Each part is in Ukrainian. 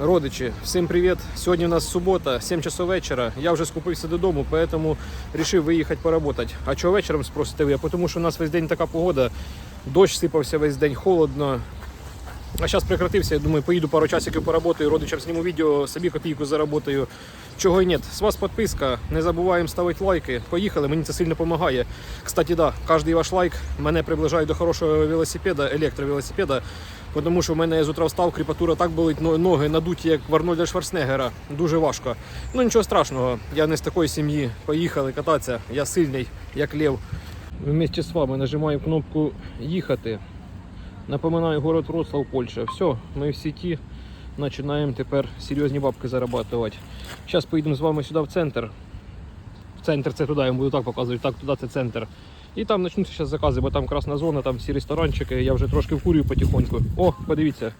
Родичі, всім привіт! Сьогодні у нас субота, 7 часов вечора. Я вже скупився додому, поэтому вирішив виїхати поработати. А чого вечором спросите ви? Тому що у нас весь день така погода, дощ сипався весь день, холодно. А зараз прекратився, я думаю, поїду пару часиків поработаю, родичам зніму відео, собі копійку заработаю. Чого й нет. З вас підписка, не забуваємо ставити лайки. Поїхали, мені це сильно допомагає. Кстати, да, кожен ваш лайк мене приближає до хорошого велосипеда, електровелосипеда. Тому що в мене з утра встав, кріпатура так болить, но- ноги надуті, як в Арнольда Шварценеггера. Дуже важко. Ну нічого страшного, я не з такої сім'ї. Поїхали кататися, я сильний, як лев. Вместе з вами нажимаю кнопку їхати. Напоминаю, город Вроцлав, Польща. Все, ми в сіті. Починаємо тепер серйозні бабки зарабатувати. Зараз поїдемо з вами сюди в центр. В центр це туди, я вам буду так показувати, так туди це центр. І там почнуться зараз закази, бо там красна зона, там всі ресторанчики, я вже трошки вкурюю потихоньку. О, подивіться.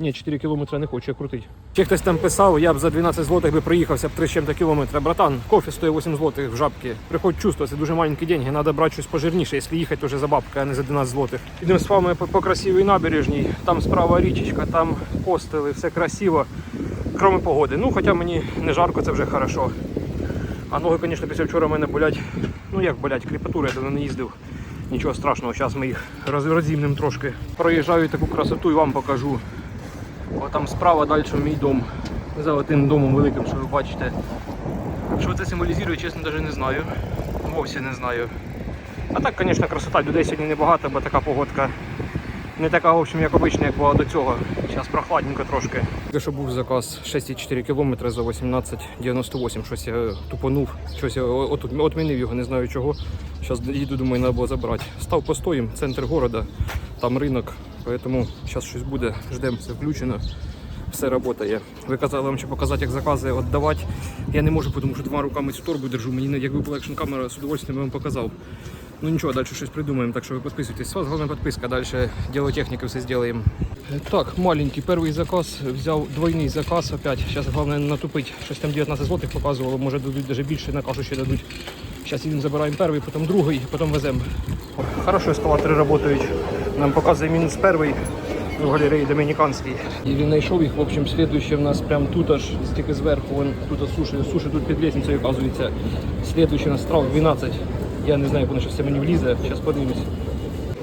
Ні, 4 кілометри не хочу, я крутить. Ще хтось там писав, я б за 12 злотих би приїхався б 3 з чим-то кілометра. Братан, кофе стоїть 8 злотих в жабки. Приходь чувство, це дуже маленькі деньги, треба брати щось пожирніше, якщо їхати вже за бабки, а не за 12 злотих. Йдемо з вами по, по красивій набережній, там справа річечка, там костели, все красиво, крім погоди. Ну, хоча мені не жарко, це вже хорошо. А ноги, звісно, після вчора в мене болять. Ну як болять, кріпатури, я давно не їздив. Нічого страшного, зараз ми їх роз- розімнемо трошки. Проїжджаю таку красоту і вам покажу. О, там справа далі мій дом. За тим домом великим, що ви бачите. Що це символізує, чесно, навіть не знаю. Вовсі не знаю. А так, звісно, красота. Людей сьогодні небагато, бо така погодка не така, в общем, як обична, як була до цього. Зараз прохладненько трошки. Тільки що був заказ 6,4 км за 18,98. Щось я тупанув, щось я отмінив його, не знаю чого. Зараз їду, думаю, треба було забрати. Став постоїм, центр города, там ринок, тому зараз щось буде, ждемо, все включено. Все працює. Ви казали вам ще показати, як закази віддавати. Я не можу, тому що двома руками цю торбу держу. Мені якби була екшн камера, з удовольствием би вам показав. Ну нічого, далі щось придумаємо, так що ви підписуйтесь. Вас головна підписка, далі діло техніки все зробимо. Так, маленький перший заказ, взяв двойний заказ опять. Зараз головне натупити. Щось там 19 злотих показувало, може дадуть навіть більше, на кашу ще дадуть. Зараз їдемо забираємо перший, потім другий, потім веземо. Хорошо ескалатори працюють. Нам показує мінус перший в галереї Домініканській. І він знайшов їх, в общем, слідуюче в нас прямо тут аж, тільки зверху, вон тут суші, суші тут під лестницею, оказується. Слідуючий у нас страв 12. Я не знаю, воно що все мені влізе, зараз подивимось.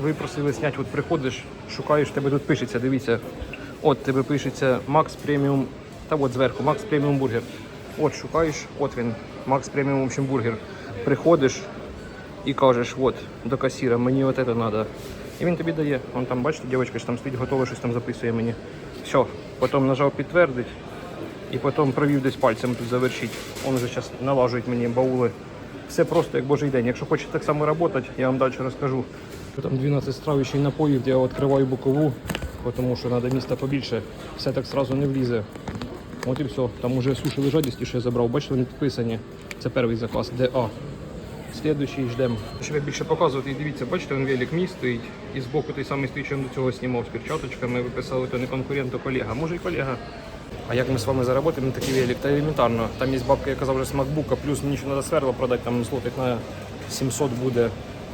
Ви просили зняти, от приходиш, шукаєш, тебе тут пишеться, дивіться. От тебе пишеться Max Premium, та от зверху, Max Premium Burger. От шукаєш, от він, в общем, бургер. Приходиш і кажеш, от, до касіра, мені от це треба. І він тобі дає. Вон там, бачите, дівчинка там стоїть, готова, щось там записує мені. Все, потім нажав підтвердить і потім провів десь пальцем тут завершить. Он вже зараз налажують мені баули. Все просто як божий день. Якщо хочете так само працювати, я вам далі розкажу. Там 12 страв ще й напоїв, я відкриваю бокову, тому що треба міста побільше. Все так одразу не влізе. От і все. Там уже суші лежать, що я забрав. Бачите, вони підписані. Це перший заказ, ДА. Слідуючий ждемо. Щоб більше показувати, і дивіться, бачите, він велик мій стоїть. І збоку той самий стоїть, що до цього знімав з перчаточками. Ви писали, то не конкурент, то колега. Може і колега. А як ми з вами заработаємо на такий велик? Та елементарно. Там є бабка, яка казав з макбука, плюс мені ще треба сверло продати, там злотих на 700 буде.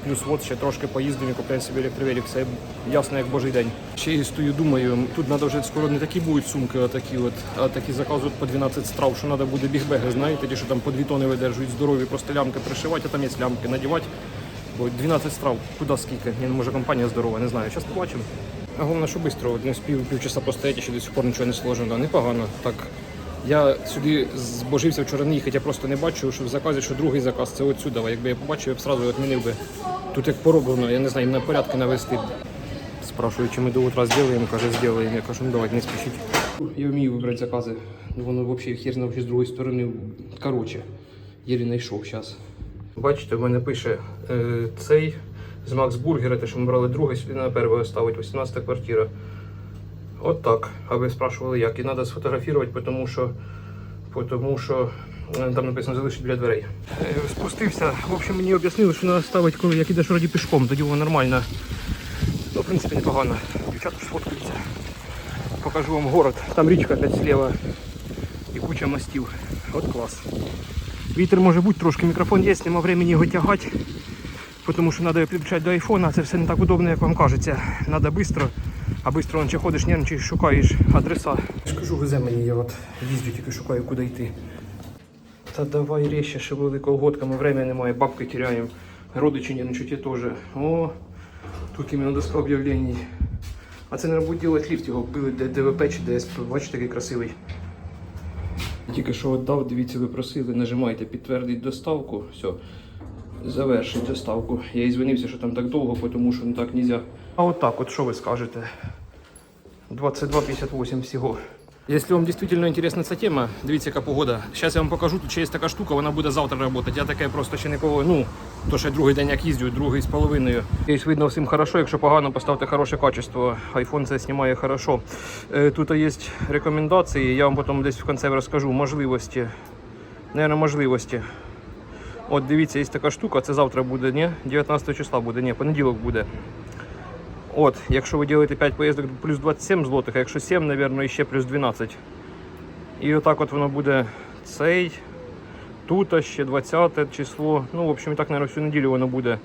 Плюс от ще трошки поїздимо і купляємо собі електровелик. Все ясно, як божий день. Ще і стою, думаю, тут треба вже скоро не такі будуть сумки, а такі от, а такі заказують по 12 страв, що треба буде бігбеги, знаєте, ті, що там по 2 тони видержують здорові, просто лямки пришивати, а там є лямки надівати. Бо 12 страв, куди скільки? Ну, може компанія здорова, не знаю. Зараз побачимо. Головне, що швидко, не встиг півчаса постояти, ще до сих пор нічого не сложено. Непогано. Так. Я сюди збожився вчора не їхати, я просто не бачу, що в заказі, що другий заказ це отсюди. А Якби я побачив, я б одразу відмінив би. Тут як пороблено, я не знаю, на порядки навести. Спрашиваю, чи ми до утра зробимо, каже, зробимо. Я кажу, ну давайте не спішіть. Я вмію вибрати закази. Ну, Воно взагалі хер знав, з другої сторони. Коротше, єлі знайшов зараз. Бачите, в мене пише е, цей з Макс Бургера, те, що ми брали другий, сюди на першого ставить, 18 квартира. От так. А ви спрашували як. І треба сфотографувати, тому що, тому що е, там написано залишити біля дверей. Е, Спустився. В общем, мені об'яснили, що треба ставити, коли як ідеш вроді пішком, тоді воно нормально. Ну, в принципі, непогано. Дівчата ж сфоткаються. Покажу вам город. Там річка опять слева і куча мостів. От клас. Вітер може бути трошки, мікрофон є, нема времени його тягати. Тому що треба підключати до айфона, це все не так удобно, як вам кажеться. Треба швидко. А швидко наче ходиш, нервничаєш, шукаєш адреса. Я ж кажу, везе мені, я от їздю, тільки шукаю, куди йти. Та давай резче шевели колготками, время немає, бабки теряємо. Родичі нервничають теж. О, тут іменно доска об'явлень. А це не буде делать ліфт, його били ДВП чи ДСП. Бачите, який красивий. Тільки що віддав, дивіться, ви просили, нажимайте підтвердить доставку. Все. Завершить доставку. Я і звинився, що там так довго, тому що ну так нельзя. А от так, от що ви скажете? 22.58 всього. Якщо вам дійсно інтересна ця тема, дивіться, яка погода. Зараз я вам покажу, тут ще є така штука, вона буде завтра працювати. Я таке просто ще нікого, ну, то ще другий день як їздю, другий з половиною. Якщо видно всім хорошо, якщо погано, поставте хороше качество. iPhone це знімає хорошо. Е, Тут є рекомендації, я вам потім десь в кінці розкажу можливості. Наверное, можливості. От дивіться, є така штука, це завтра буде, ні? 19 числа буде, ні, понеділок буде. От, якщо ви ділите 5 поїздок, плюс 27 злотих, а якщо 7, мабуть, ще плюс 12. І отак от воно буде цей, тут ще 20 число. Ну, в общем, і так, мабуть, всю неділю воно буде.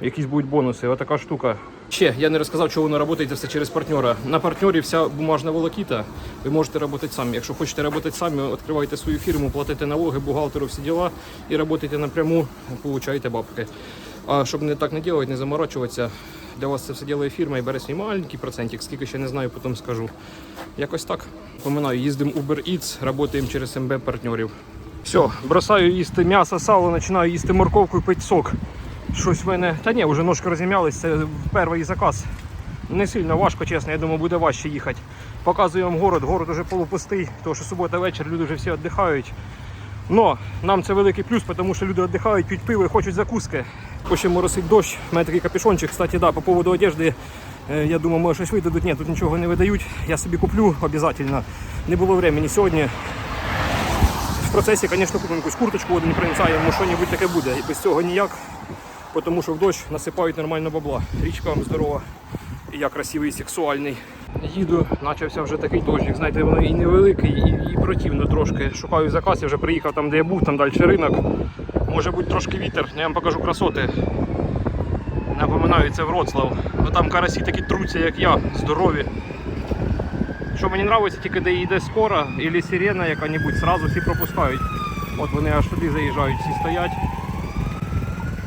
Якісь будуть бонуси. Отака штука. Ще я не розказав, що воно працює все через партнера. На партнері вся бумажна волокіта. Ви можете працювати самі. Якщо хочете працювати самі, відкривайте свою фірму, платите налоги, бухгалтеру всі діла і працюєте напряму, получаєте бабки. А щоб не так не робити, не заморачуватися, для вас це все робить фірма і бере свій маленький процентик, скільки ще не знаю, потім скажу. Якось так. Поминаю, їздимо Uber Eats, працюємо через МБ партнерів. Все, бросаю їсти м'ясо, сало, починаю їсти морковку і пити сок. Щось в мене. Та ні, вже ножки розім'ялись, це перший заказ. Не сильно важко, чесно, я думаю, буде важче їхати. Показую вам город, город уже полупустий, тому що субота вечір, люди вже всі віддихають. Но нам це великий плюс, тому що люди віддихають, п'ють пиво і хочуть закуски. Хоче моросить дощ. У мене такий капюшончик, кстати, да, по поводу одежди. е, Я думаю, може щось видадуть. Ні, тут нічого не видають. Я собі куплю обов'язково. Не було времени сьогодні. В процесі, звісно, купимо якусь курточку водонепроницаємо, що-небудь таке буде. І без цього ніяк, тому що в дощ насипають нормально бабла. Річка вам здорова, і я красивий, сексуальний. Їду, почався вже такий дощик, знаєте, воно і невеликий, і, і противно трошки. Шукаю заказ, я вже приїхав там, де я був, там далі ринок. Може бути трошки вітер, я вам покажу красоти. Напоминаю, це Вроцлав. Ну, там карасі такі труться, як я, здорові. Що мені подобається, тільки де йде скора або сирена яка-небудь, сразу всі пропускають. От вони аж туди заїжджають, всі стоять.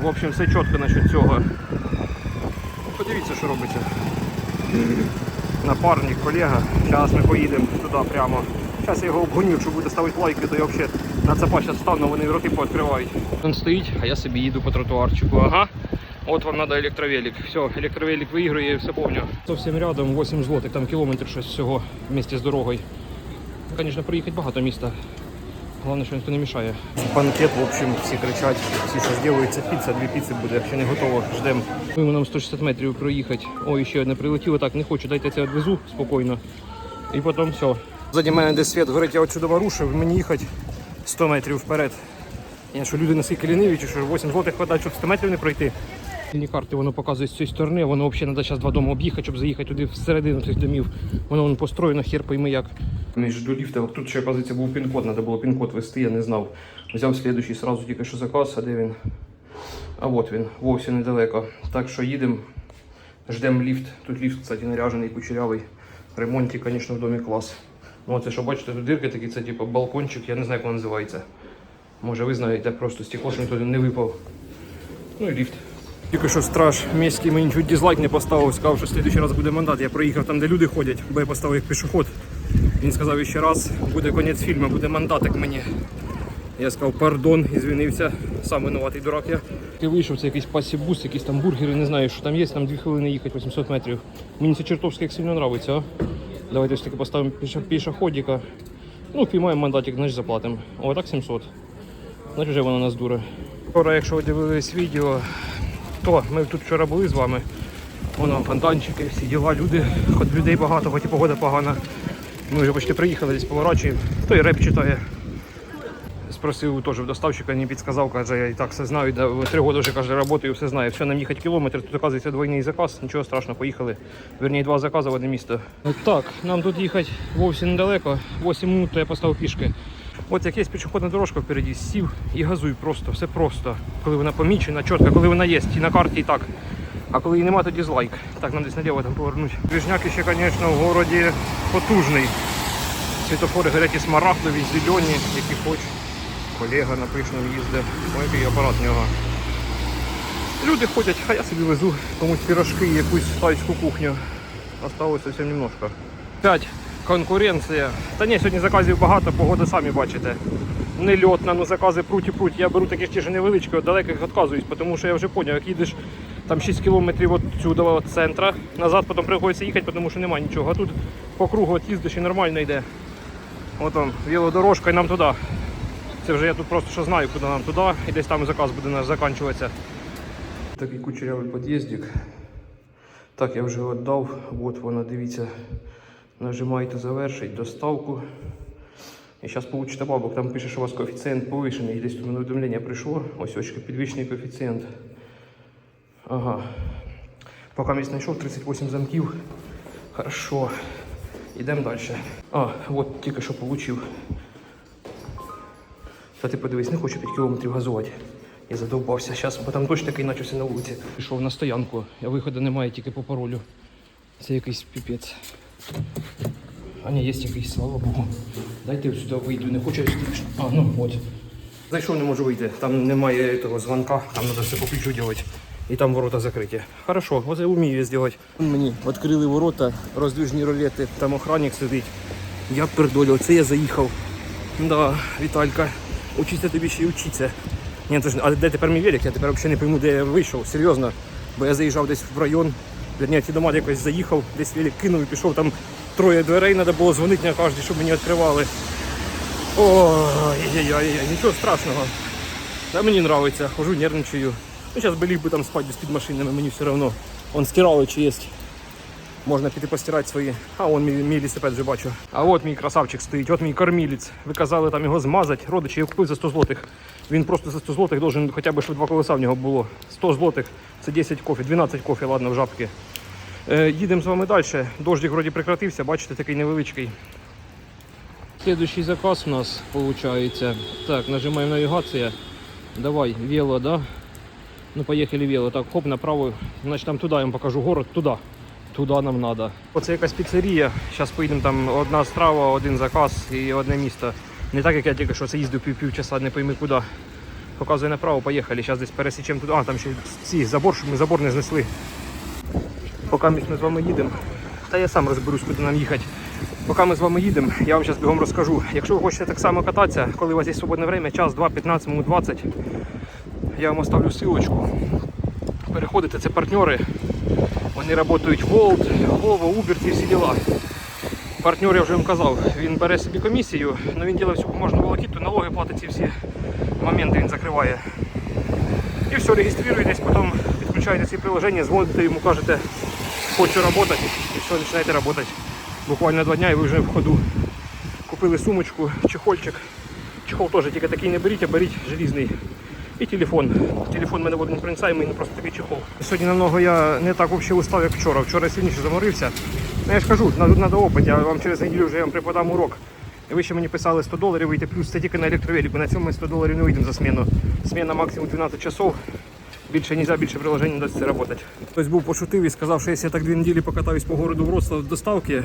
В общем, все чітко насчет цього. Подивіться, що робиться. Напарник, колега. Зараз ми поїдемо туди прямо. Зараз я його обгоню, якщо буде ставити лайки, то я взагалі на цапа зараз стану, вони роти пооткривають. Він стоїть, а я собі їду по тротуарчику. Ага. От вам треба електровелик. Все, електровелик виіграє, все помню. Зовсім рядом 8 злотих, там кілометр щось всього вместе з дорогою. Звісно, приїхати багато міста. Головне, що ніхто не мішає. Банкет, в общем, всі кричать, всі що зробиться піца, дві піци буде, ще не готово, ждемо. Ми нам 160 метрів проїхати. Ой, ще одне прилетіло, так не хочу, дайте це відвезу спокійно. І потім все. Ззаді мене десь світ горить, я отсюди рушив, мені їхати 100 метрів вперед. Я що люди наскільки ліниві, чи що 8 злотих хватає, щоб 100 метрів не пройти. Лінії карти воно показує з цієї сторони, воно взагалі треба зараз два дома об'їхати, щоб заїхати туди всередину цих домів. Воно воно построєно, хер пойми як. Між до ліфта, тут ще, оказується, був пін-код, треба було пін-код вести, я не знав. Взяв слідуючий, сразу тільки що заказ, а де він? А от він, вовсе недалеко. Так що їдемо, ждемо ліфт. Тут ліфт, кстати, наряжений, кучерявий. Ремонті, звісно, в домі клас. Ну, це що бачите, тут дирки такі, це типу балкончик, я не знаю, як воно називається. Може ви знаєте, просто стекло, що ніхто не випав. Ну і ліфт. Тільки що страж міський мені чуть дизлайк не поставив, сказав, що в слідчий раз буде мандат. Я проїхав там, де люди ходять, бо я поставив як пішоход. Він сказав ще раз, буде кінець фільму, буде мандатик мені. Я сказав пардон і звінився. Сам винуватий дурак я. І вийшов, це якийсь пасібус, якісь там бургери, не знаю, що там є, там 2 хвилини їхати 800 метрів. Мені це чертовськи як сильно подобається, а? Давайте ж таки поставимо пішоходика. Ну, піймаємо мандатик, значить заплатимо. О, так 700. Значить вже вона нас дуре. Вчора, якщо ви дивились відео, то ми тут вчора були з вами. Воно фонтанчики, всі діла, люди, хоч людей багато, хоч і погода погана. Ми вже почти приїхали, десь поворачуємо. Той реп читає. Спросив теж в доставщика, не підказав, каже, я і так все знаю, три роки вже каже, працюю, все знаю. Все, нам їхати кілометр, тут оказується двойний заказ, нічого страшного, поїхали. Верні, два закази в одне місто. От так, нам тут їхати вовсе недалеко, 8 минут, я поставив пішки. От як є пішохідна дорожка впереді, сів і газуй просто, все просто. Коли вона помічена, чітко, коли вона є, і на карті, і так. А коли її нема, то дизлайк. Так, нам десь наліво там повернуть. Двіжняки ще, звісно, в городі потужний. Світофори горять і смарагдові, зелені, які хоч. Колега на пишному їздить. Ой, який апарат в нього. Люди ходять, а я собі везу комусь пірожки і якусь тайську кухню. Осталось зовсім немножко. 5. Конкуренція. Та ні, сьогодні заказів багато, погода самі бачите. Не льотна, ну закази пруть і пруть. Я беру такі ж ті ж невеличкі, от далеких відказуюсь, тому що я вже зрозумів, як їдеш там 6 кілометрів від сюди, від центра, назад потім приходиться їхати, тому що немає нічого. А тут по кругу от їздиш і нормально йде. От он, велодорожка і нам туди. Це вже я тут просто що знаю, куди нам туди, і десь там заказ буде наш закінчуватися. Такий кучерявий під'їздик. Так, я вже віддав. От вона, дивіться. Нажимаєте завершить доставку. І зараз получите бабок. Там пише, що у вас коефіцієнт повишений. Десь тут мене уведомлення прийшло. Ось очки, підвищений коефіцієнт. Ага. Поки місць знайшов 38 замків. Хорошо. Йдемо далі. А, от тільки що получив. Та ти подивись, не хочу 5 кілометрів газувати. Я задовбався зараз, бо там дощ такий начався на вулиці. Пішов на стоянку, а виходу немає тільки по паролю. Це якийсь піпець. А ні, є якийсь, слава Богу. Дайте сюди вийду, не хочу. А, ну от. Зайшов, не можу вийти. Там немає того дзвонка, там треба все по ключу робити. І там ворота закриті. Хорошо, оце вмію зробити. Мені відкрили ворота, роздвижні ролети, там охранник сидить. Я пердолю, оце я заїхав. Да, Віталька, учиться тобі ще й учиться. Ні, то ж, а де тепер мій велик? Я тепер взагалі не пойму, де я вийшов, серйозно. Бо я заїжджав десь в район, верні, ті дома якось заїхав, десь велик кинув і пішов, там троє дверей, треба було дзвонити на кожній, щоб мені відкривали. Ой-ой-ой, нічого страшного. Та мені подобається, хожу, нервничаю. Ну, зараз би ліг би там спати з-під машинами, мені все одно. Он стиралочі чи є. Можна піти постирати свої. А вон мій, мій лісипед вже бачу. А от мій красавчик стоїть, от мій кормілець. Ви казали там його змазати. Родичі я купив за 100 злотих. Він просто за 100 злотих должен хоча б щоб два колеса в нього було. 100 злотих це 10 кофе, 12 кофе, ладно, в жабки. Е, їдемо з вами далі. Дождик вроді прекратився, бачите, такий невеличкий. Следующий заказ у нас виходить. Так, нажимаємо навігація. Давай, вело, да? Ну, поїхали вело. Так, хоп, направо. Значить, там туди я вам покажу город, туди. Туди нам треба. Оце якась піцерія. Зараз поїдемо там одна страва, один заказ і одне місто. Не так, як я тільки що це їздив пів півчаса, не пойми куди. Показує направо, поїхали. Зараз десь пересічемо туди. А, там ще ці забор, щоб ми забор не знесли. Поки ми з вами їдемо. Та я сам розберусь, куди нам їхати. Поки ми з вами їдемо, я вам зараз бігом розкажу. Якщо ви хочете так само кататися, коли у вас є свободне время, час, 2, 15, минут 20, я вам оставлю ссылочку. Переходите, це партнери. Вони працюють Volt, Volvo, Uber, ці всі діла. Партнер, я вже вам казав, він бере собі комісію, але він робить всю бумажну волокіту, налоги платить ці всі моменти, він закриває. І все, реєструєтесь, потім відключаєте ці приложення, дзвоните йому, кажете, хочу працювати, і все, починаєте працювати. Буквально два дня і ви вже в ходу. Купили сумочку, чехольчик. Чехол теж тільки такий не беріть, а беріть желізний. І телефон. Телефон мене воду не принцає, мені просто такий чехол. Сьогодні намного я не так взагалі устав, як вчора. Вчора сильніше заморився. Ну я ж кажу, треба опит, я вам через неділю вже я вам преподам урок. І ви ще мені писали 100 доларів вийти, плюс це тільки на електровеліку. На цьому ми 100 доларів не вийдемо за зміну. Зміна максимум 12 часов. Більше не можна, більше приложень не дасть це працювати. Хтось був пошутив і сказав, що якщо я так дві неділі покатаюсь по городу Вроцлав доставки,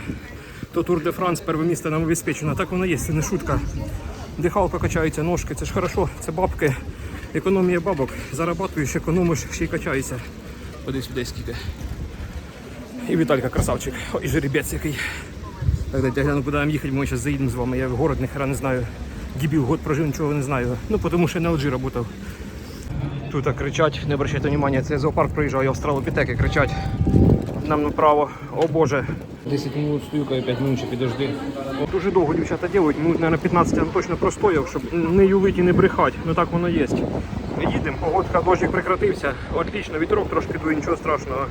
то Тур де Франс перше місце нам обезпечено. Так воно є, це не шутка. Дихалка качається, ножки, це ж хорошо, це бабки. Економія бабок. Зарабатуєш, економиш, ще й качається. Ходи сюди скільки. І Віталька красавчик. Ой, жеребець який. Так, дайте я гляну, куди нам їхати, ми зараз заїдемо з вами. Я в город ніхера не знаю. Дебіл, год прожив, нічого не знаю. Ну, тому що на LG працював. Тут кричать, не обращайте внимання, це зоопарк проїжджав, я австралопітеки кричать. Нам направо, о Боже. 10 минут стою, 5 минут ще підожди. Дуже довго дівчата ділять, минут, мабуть, 15 я точно простояв, щоб не юлити і не брехати. Ну так воно є. Їдемо, погодка, дощик прекратився. Отлично, вітрок трошки дує, нічого страшного.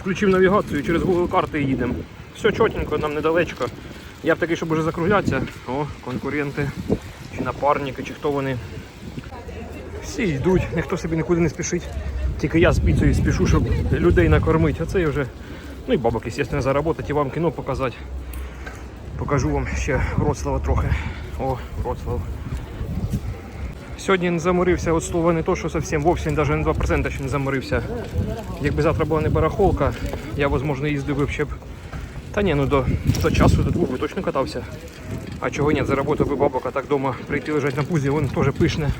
Включив навігацію, через Google карти їдемо. Все чотенько, нам недалечко. Я б такий, щоб уже закруглятися. О, конкуренти, чи напарники, чи хто вони. Всі йдуть, ніхто собі нікуди не спішить. Тільки я з піцею спішу, щоб людей накормити. А це вже. Ну і бабок, звісно, заработати і вам кіно показати. Покажу вам ще Вроцлава трохи. О, Вроцлав. Сьогодні не заморився, от слова не то, що зовсім, вовсе навіть на 2% ще не заморився. Якби завтра була не барахолка, я, можливо, їздив би ще б. Та ні, ну до, до часу, до двох би точно катався. А чого ні, заработав би бабок, а так вдома прийти лежать на пузі, вон теж пишне.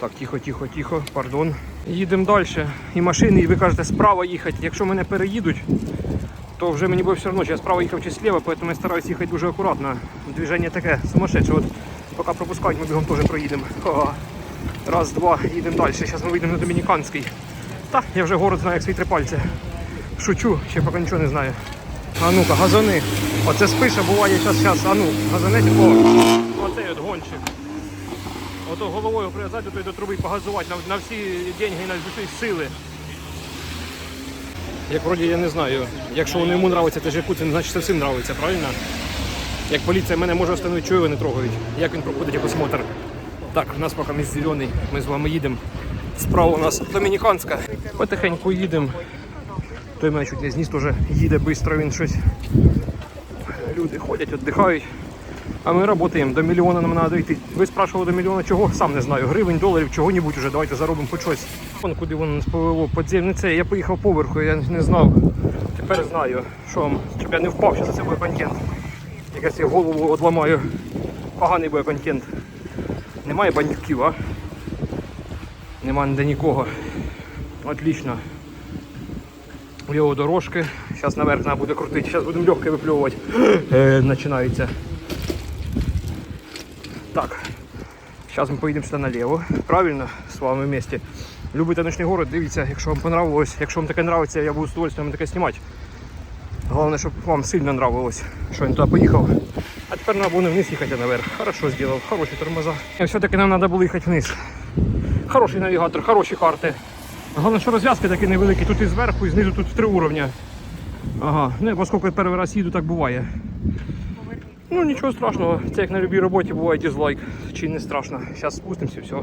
Так, тихо, тихо, тихо, пардон. Їдемо далі. І машини, і ви кажете, справа їхати. Якщо мене переїдуть, то вже мені буде все одно, чи я справа їхав чи сліва, тому я стараюся їхати дуже акуратно. Движення таке сумасшедше. От поки пропускають, ми бігом теж проїдемо. Раз, два, їдемо далі. Зараз ми вийдемо на Домініканський. Та, я вже город знаю, як свої три пальці. Шучу, ще поки нічого не знаю. А ну-ка, газони. Оце спиша буває зараз, зараз. А ну, газонець. О, оцей от гонщик. Ото головою прив'язати до, труби погазувати на, на всі деньги, на всі сили. Як вроді я не знаю, якщо воно йому нравиться, теж Путін, значить це всім нравиться, правильно? Як поліція мене може остановити, чого його не трогають, як він проходить осмотр. Так, у нас поки міст зелений, ми з вами їдемо. Справа у нас Домініканська. Потихеньку їдемо. Той мене чуть не зніс теж їде швидко, він щось. Люди ходять, віддихають. А ми працюємо, до мільйона нам треба йти. Ви спрашували до мільйона чого? Сам не знаю. Гривень, доларів, чого-небудь уже. Давайте заробимо хоч щось. Вон куди воно нас повело. Подземне. Я поїхав поверху, я не знав. Тепер знаю, що щоб я не впав, що це буде контент. Якась я голову одламаю. Поганий буде. Немає бандюків, а? Нема ніде нікого. Отлично. Його дорожки. Зараз наверх треба буде крутити. Зараз будемо легке випльовувати. Е, Починається. Так, зараз ми поїдемо сюди наліво. Правильно, з вами вместе. Любите ночний город, дивіться, якщо вам понравилось, якщо вам таке нравиться, я буду з удовольствием таке знімати. Головне, щоб вам сильно нравилось, що він туди поїхав. А тепер треба буде вниз їхати наверх. Хорошо зробив, хороші тормоза. Все-таки нам треба було їхати вниз. Хороший навігатор, хороші карти. Головне, що розв'язки такі невеликі. Тут і зверху, і знизу тут в три уровня. Ага, ну я оскільки перший раз їду, так буває. Ну нічого страшного, це як на будь-якій роботі буває дизлайк, чи не страшно. Зараз спустимося, все.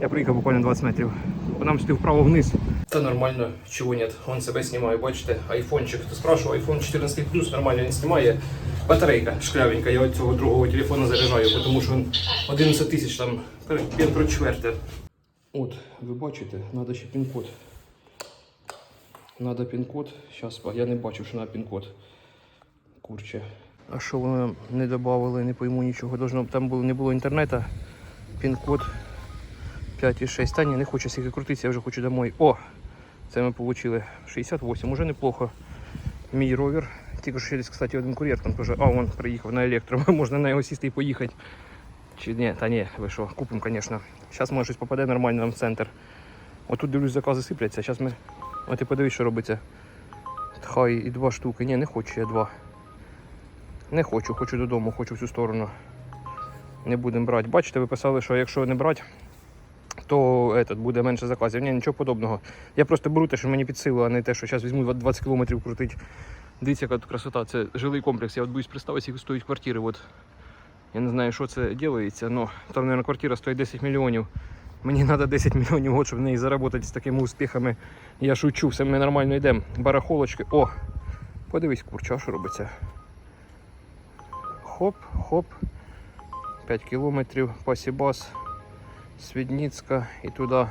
Я приїхав буквально 20 метрів. Нам сюди вправо вниз. Це нормально, чого нет. Он себе знімає, бачите, айфончик. Хто спрашивав, iPhone 14 Plus нормально він знімає. Батарейка шклявенька, я від цього другого телефона заряджаю, тому що він 11 тисяч там про чверте. От, ви бачите, треба ще пін-код. Надо пін-код. Зараз я не бачу, що на пін-код. Курче. А що вони не додавали, не пойму нічого. Там було, не було інтернету. Пін-код 5,6. Та ні, не хочу скільки крутитися, я вже хочу домой. О! Це ми отримали 68, уже неплохо. Мій ровер. Тільки що десь, кстати, один кур'єр там теж. А, він приїхав на електро. Можна на його сісти і поїхати. Чи ні, та ні, ви що, купимо, звісно. Зараз може щось попаде нормально нам в центр. Отут дивлюсь, закази сипляться. Зараз ми. От ти подивись, що робиться. Хай і два штуки. Ні, не хочу я два. Не хочу, хочу додому, хочу в цю сторону. Не будемо брати. Бачите, ви писали, що якщо не брати, то этот, буде менше заказів. Ні, нічого подобного. Я просто беру те, що мені під силу, а не те, що зараз візьму 20 кілометрів крутить. Дивіться, яка тут красота. Це жилий комплекс. Я от боюсь представити, скільки стоїть квартири. От. Я не знаю, що це робиться, але там, мабуть, квартира стоїть 10 мільйонів. Мені треба 10 мільйонів, год, щоб в неї заробити з такими успіхами. Я шучу, все ми нормально йдемо. Барахолочки. О! Подивись, курча, що робиться. Хоп, хоп. 5 кілометрів, Пасібас, Свідніцька і туди.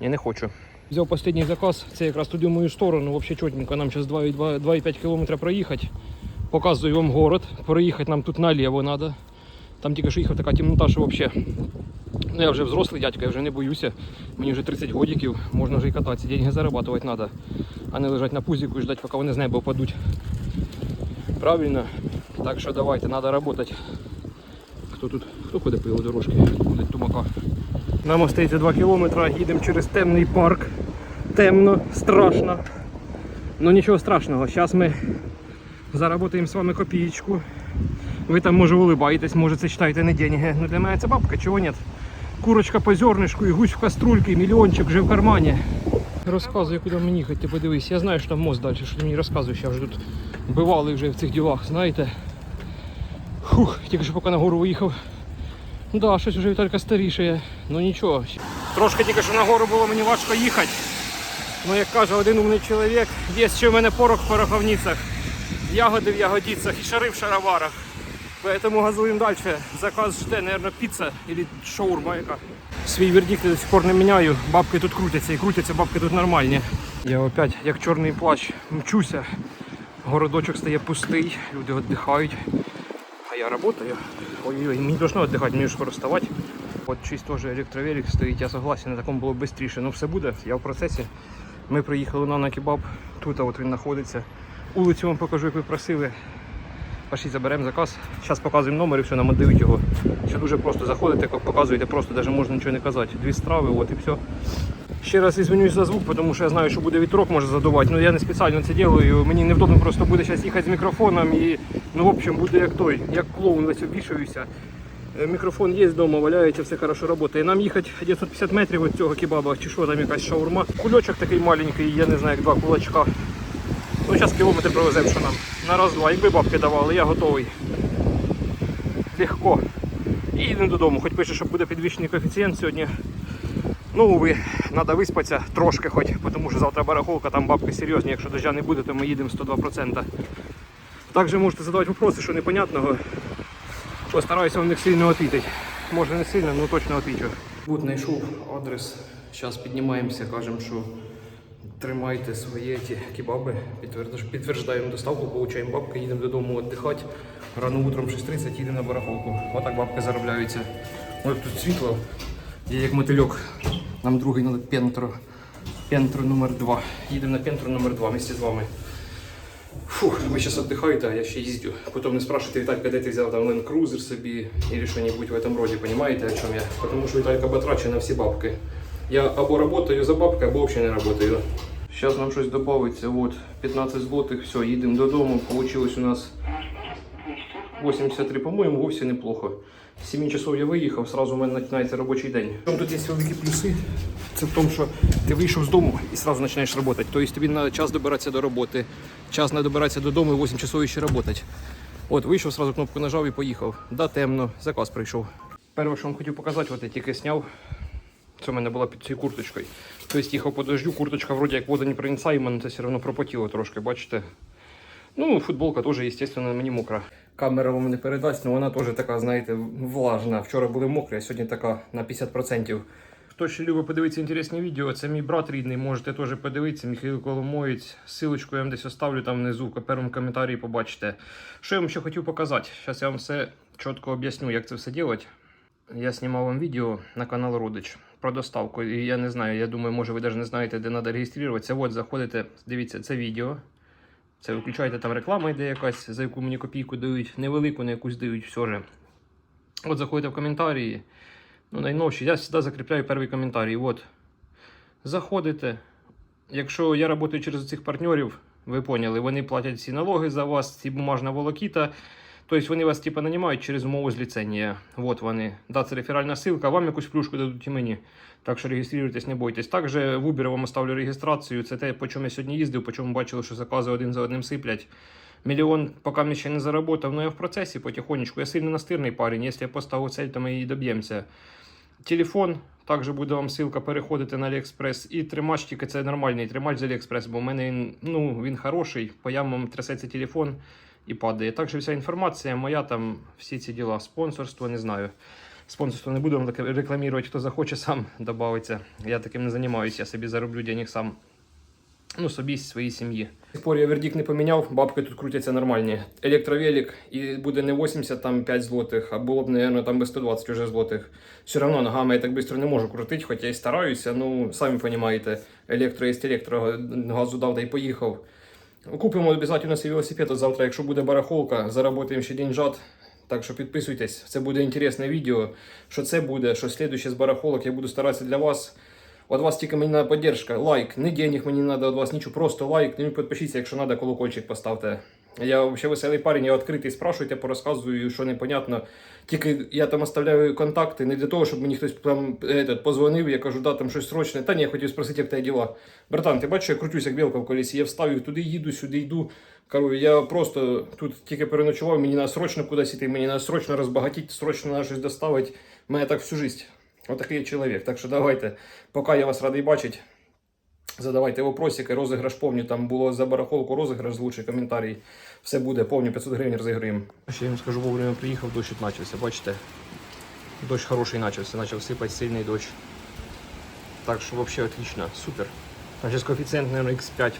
Я не хочу. Взяв останній заказ, це якраз туди в мою сторону, взагалі чотненько. Нам зараз 2,5 кілометра проїхати. Показую вам город. Проїхати нам тут наліво треба. Там тільки що їхав така темнота, що взагалі. Ну я вже взрослий дядько, я вже не боюся. Мені вже 30 годиків, можна вже і кататися. Деньги зарабатувати треба, а не лежати на пузіку і ждати, поки вони з неба впадуть. Правильно? Так що давайте, треба працювати. Хто тут? Хто ходить по його дорожці? Ходить тумака. Нам остається 2 кілометри, їдемо через темний парк. Темно, страшно. Ну нічого страшного. Зараз ми заработаємо з вами копієчку. Ви там може улибаєтесь, може це читаєте не деньги. Ну для мене це бабка, чого ні? Курочка по зернишку і гусь в каструльці, мільйончик вже в кармані. Розказуй, куди мені їхати, ти подивись. Я знаю, що там мост далі, що ти мені розказуєш, я вже тут бивалий вже в цих ділах, знаєте. Фух, тільки що поки на гору виїхав. Ну да, щось вже Віталька старіше, ну нічого. Трошки тільки що на гору було мені важко їхати. Ну як каже один умний чоловік, є ще в мене порох в пороховницях, ягоди в ягодицях і шари в шароварах. Поэтому газуємо далі. Заказ жде, наверное, піца или шаурма яка. Свій вердикт я до сих пор не міняю. Бабки тут крутяться і крутяться, бабки тут нормальні. Я опять, як чорний плащ, мчуся. Городочок стає пустий, люди віддихають. А я работаю. Ой-ой, мені должно мені ж скоро вставать. От чийсь теж електровелик стоїть, я согласен, на такому було швидше. Ну все буде, я в процесі. Ми приїхали на накебаб, тут от він знаходиться. Улицю вам покажу, як ви просили. Пошли заберемо заказ. Зараз показуємо номер і все, нам віддають його. Все дуже просто заходите, показуєте, просто навіть можна нічого не казати. Дві страви, от і все. Ще раз извинюсь за звук, тому що я знаю, що буде вітрок може задувати. Ну я не спеціально це роблю. Мені невдобно просто буде зараз їхати з мікрофоном і ну в общем буде як той, як клоун весь обвішуюся. Е, Мікрофон є вдома, валяється, все хорошо працює. Нам їхати 950 метрів від цього кебаба, чи що там якась шаурма. Кульочок такий маленький, я не знаю, як два кулачка. Ну, зараз кілометр провеземо, що нам. На раз-два. Якби бабки давали, я готовий. Легко. І їдемо додому. Хоч пише, що буде підвищений коефіцієнт сьогодні. Ну, уви, треба виспатися трошки хоч, тому що завтра барахолка, там бабки серйозні. Якщо дождя не буде, то ми їдемо 102%. Також можете задавати питання, що непонятного. Постараюся вам них сильно відповідати. Може не сильно, але точно відповідаю. От знайшов адрес. Зараз піднімаємося, кажемо, що тримайте свої ті кебаби, підтверждаємо доставку, получаємо бабки, їдемо додому віддихати. Рано утром 6.30 їдемо на барахолку. Отак бабки заробляються. Ось тут світло, є як мотильок. Нам другий треба пентро. Пентро номер 2. Їдемо на пентро номер 2 вместе з вами. Фух, ви зараз віддихаєте, а я ще їздю. Потім не спрашивайте, Віталька, де ти взяв там Land Cruiser собі или що-нибудь в этом роді, понимаете, о чому я? Тому що Віталька батрачить на всі бабки. Я або работаю за бабки, або взагалі не работаю. Зараз нам щось додається, от 15 злотих, все, їдемо додому. Получилось у нас 83, по-моєму, вовсе неплохо. З 7 часов я виїхав, сразу у мене починається робочий день. Тут є великі плюси. Це в тому, що ти вийшов з дому і сразу починаєш працювати. Тобто тобі на час добиратися до роботи, час не добиратися додому і 8 часов ще працювати. От, вийшов, сразу кнопку нажав і поїхав. Да, темно, заказ прийшов. Перше, що вам хотів показати, от я тільки зняв. Це в мене була під цією курточкою. Тобто їхав по дождю, курточка вроді як водонепроницаема, але це все одно пропотіло трошки, бачите. Ну, футболка теж, звісно, мені мокра. Камера вам не передасть, але вона теж така, знаєте, влажна. Вчора були мокрі, а сьогодні така на 50%. Хто ще любить подивитися інтересні відео, це мій брат рідний, можете теж подивитися. Михайло Коломоєць. Силочку я вам десь оставлю там внизу, в першому коментарі побачите. Що я вам ще хотів показати? Зараз я вам все чітко об'ясню, як це все робити. Я знімав вам відео на канал Родич про доставку. І я не знаю, я думаю, може ви навіть не знаєте, де треба реєструватися. От заходите, дивіться, це відео. Це виключаєте там реклама йде якась, за яку мені копійку дають, невелику, на якусь дають все же. От заходите в коментарі. Ну, найновші, я завжди закріпляю перший коментарій. От. Заходите. Якщо я працюю через цих партнерів, ви поняли, вони платять всі налоги за вас, ці бумажна волокіта. Тобто вони вас типу, нанімають через умову зліцення. От вони. Да, це реферальна ссылка, вам якусь плюшку дадуть і мені. Так що реєструйтесь, не бойтесь. Також в Uber вам оставлю реєстрацію. Це те, по чому я сьогодні їздив, по чому бачили, що закази один за одним сиплять. Мільйон поки мені ще не заработав, але я в процесі потихонечку. Я сильно настирний парень. Якщо я поставив цель, то ми її доб'ємося. Телефон, також буде вам ссылка переходити на AliExpress. І тримач, тільки це нормальний тримач з AliExpress, бо в мене ну, він хороший, по ямам трясеться телефон і падає. Також вся інформація моя, там всі ці діла, спонсорство, не знаю. Спонсорство не буду рекламувати, хто захоче, сам додається. Я таким не займаюся, я собі зароблю денег сам. Ну, собі, своїй сім'ї. Спор я вердикт не поміняв, бабки тут крутяться нормальні. Електровелик і буде не 80 там 5 злотих, а було б, мабуть, там би 120 уже злотих. Все одно ногами я так швидко не можу крутити, хоча і стараюся, ну, самі розумієте, електро є електро, газу дав да й поїхав. Купимо обов'язково свій велосипед от завтра, якщо буде барахолка, заработаємо ще деньжат. Так що підписуйтесь, це буде інтересне відео. Що це буде, що слідуще з барахолок я буду старатися для вас. От вас тільки мені треба підтримка, лайк, не денег мені не треба від вас нічого, просто лайк, ну і підпишіться, якщо треба, колокольчик поставте. Я взагалі веселий парень, я відкритий, спрашуйте, порозказую, що непонятно. Тільки я там оставляю контакти, не для того, щоб мені хтось там этот, позвонив, я кажу, да, там щось срочне. Та ні, я хотів спросити, як тебе діла. Братан, ти бачиш, я крутюсь, як білка в колесі, я вставив туди, їду, сюди йду. Кажу, я просто тут тільки переночував, мені треба срочно кудись іти, мені треба срочно розбагатіти, срочно треба щось доставити. Мене так всю життя. Отакий я чоловік. Так що давайте, поки я вас радий бачити. Задавайте вопросики, розіграш повні, там було за барахолку розіграш, звучить коментарій. Все буде, повні 500 гривень розіграємо. Ще я вам скажу, вовремя приїхав, дощ почався, бачите? Дощ хороший почався, почав сипати сильний дощ. Так що взагалі отлично, супер. Значить, коефіцієнт, наверное, X5